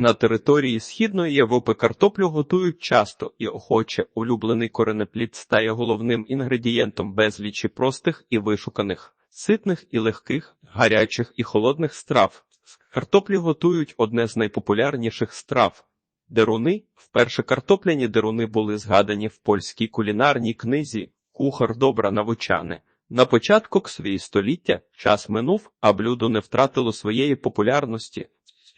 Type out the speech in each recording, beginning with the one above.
На території Східної Європи картоплю готують часто і охоче. Улюблений коренеплід стає головним інгредієнтом безлічі простих і вишуканих, ситних і легких, гарячих і холодних страв. Картоплі готують одне з найпопулярніших страв. Деруни вперше картопляні деруни були згадані в польській кулінарній книзі Кухар добра навчане. На початку свої століття час минув, а блюдо не втратило своєї популярності.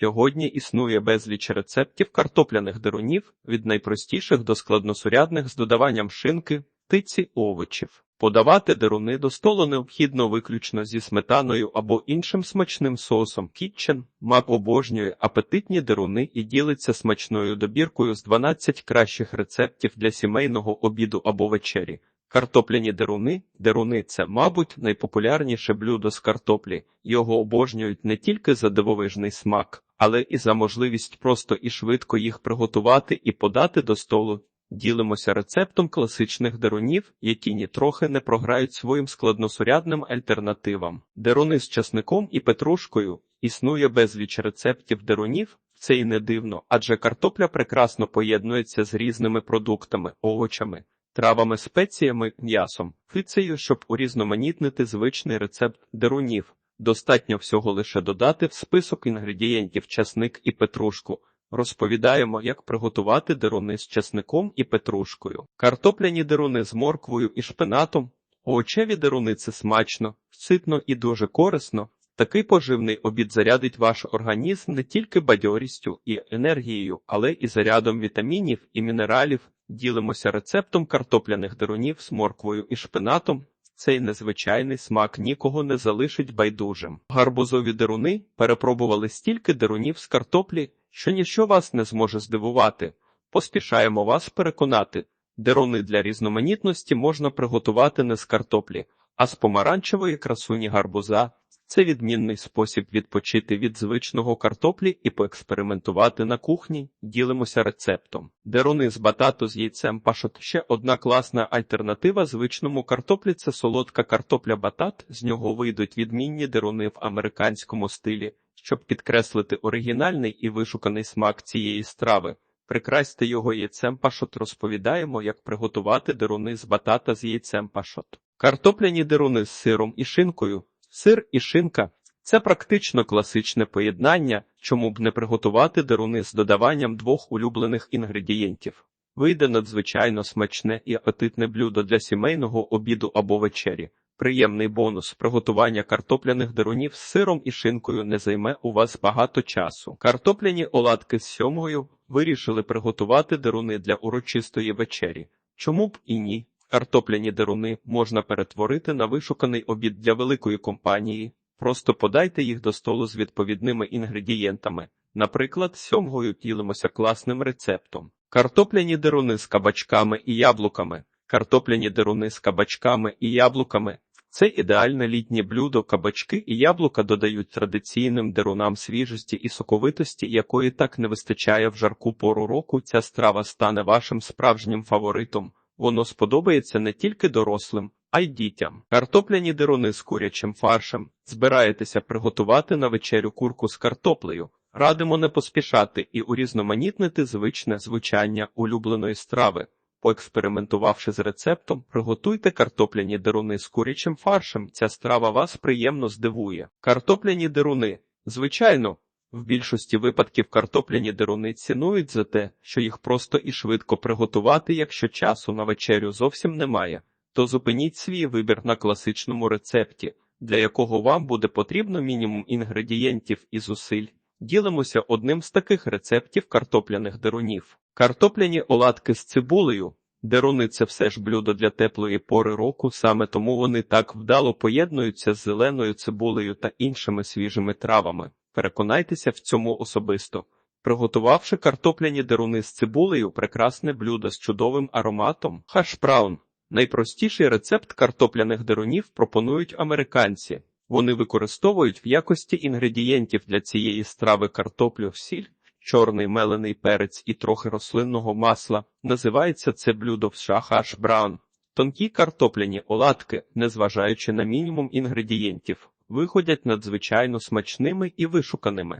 Сьогодні існує безліч рецептів картопляних дерунів від найпростіших до складносурядних з додаванням шинки, птиці, овочів. Подавати деруни до столу необхідно виключно зі сметаною або іншим смачним соусом. Кітчен мак обожнює апетитні деруни і ділиться смачною добіркою з 12 кращих рецептів для сімейного обіду або вечері. Картопляні деруни. Деруни це, мабуть, найпопулярніше блюдо з картоплі. Його обожнюють не тільки за дивовижний смак, але і за можливість просто і швидко їх приготувати і подати до столу. Ділимося рецептом класичних дерунів, які нітрохи не програють своїм складносурядним альтернативам. Деруни з часником і петрушкою існує безліч рецептів дерунів. Це і не дивно, адже картопля прекрасно поєднується з різними продуктами, овочами, травами, спеціями, м'ясом, фіцею, щоб урізноманітнити звичний рецепт дерунів. Достатньо всього лише додати в список інгредієнтів часник і петрушку. Розповідаємо, як приготувати деруни з часником і петрушкою. Картопляні деруни з морквою і шпинатом. Овочеві деруни це смачно, ситно і дуже корисно. Такий поживний обід зарядить ваш організм не тільки бадьорістю і енергією, але і зарядом вітамінів і мінералів. Ділимося рецептом картопляних дерунів з морквою і шпинатом. Цей незвичайний смак нікого не залишить байдужим. Гарбузові деруни перепробували стільки дерунів з картоплі, що ніщо вас не зможе здивувати. Поспішаємо вас переконати. Деруни для різноманітності можна приготувати не з картоплі, а з помаранчевої красуні гарбуза. Це відмінний спосіб відпочити від звичного картоплі і поекспериментувати на кухні. Ділимося рецептом. Деруни з батату з яйцем пашот ще одна класна альтернатива звичному картоплі це солодка картопля батат. З нього вийдуть відмінні деруни в американському стилі, щоб підкреслити оригінальний і вишуканий смак цієї страви. Прикрасьте його яйцем пашот. Розповідаємо, як приготувати деруни з батата з яйцем пашот. Картопляні деруни з сиром і шинкою. Сир і шинка це практично класичне поєднання, чому б не приготувати деруни з додаванням двох улюблених інгредієнтів. Вийде надзвичайно смачне і апетитне блюдо для сімейного обіду або вечері. Приємний бонус приготування картопляних дерунів з сиром і шинкою не займе у вас багато часу. Картопляні оладки з сьомгою вирішили приготувати деруни для урочистої вечері. Чому б і ні? Картопляні деруни можна перетворити на вишуканий обід для великої компанії. Просто подайте їх до столу з відповідними інгредієнтами. Наприклад, сьомгою ділимося класним рецептом. Картопляні деруни з кабачками і яблуками. Картопляні деруни з кабачками і яблуками. Це ідеальне літнє блюдо. Кабачки і яблука додають традиційним дерунам свіжості і соковитості, якої так не вистачає в жарку пору року. Ця страва стане вашим справжнім фаворитом. Воно сподобається не тільки дорослим, а й дітям. Картопляні деруни з курячим фаршем. Збираєтеся приготувати на вечерю курку з картоплею. Радимо не поспішати і урізноманітнити звичне звучання улюбленої страви. Поекспериментувавши з рецептом, приготуйте картопляні деруни з курячим фаршем. Ця страва вас приємно здивує. Картопляні деруни. Звичайно, в більшості випадків картопляні деруни цінують за те, що їх просто і швидко приготувати, якщо часу на вечерю зовсім немає, то зупиніть свій вибір на класичному рецепті, для якого вам буде потрібно мінімум інгредієнтів і зусиль. Ділимося одним з таких рецептів картопляних дерунів. Картопляні оладки з цибулею. Деруни це все ж блюдо для теплої пори року, саме тому вони так вдало поєднуються з зеленою цибулею та іншими свіжими травами. Переконайтеся в цьому особисто. Приготувавши картопляні деруни з цибулею, прекрасне блюдо з чудовим ароматом, хашбраун. Найпростіший рецепт картопляних дерунів пропонують американці. Вони використовують в якості інгредієнтів для цієї страви картоплю, сіль, чорний мелений перець і трохи рослинного масла. Називається це блюдо в США хаш-браун. Тонкі картопляні оладки, незважаючи на мінімум інгредієнтів, виходять надзвичайно смачними і вишуканими.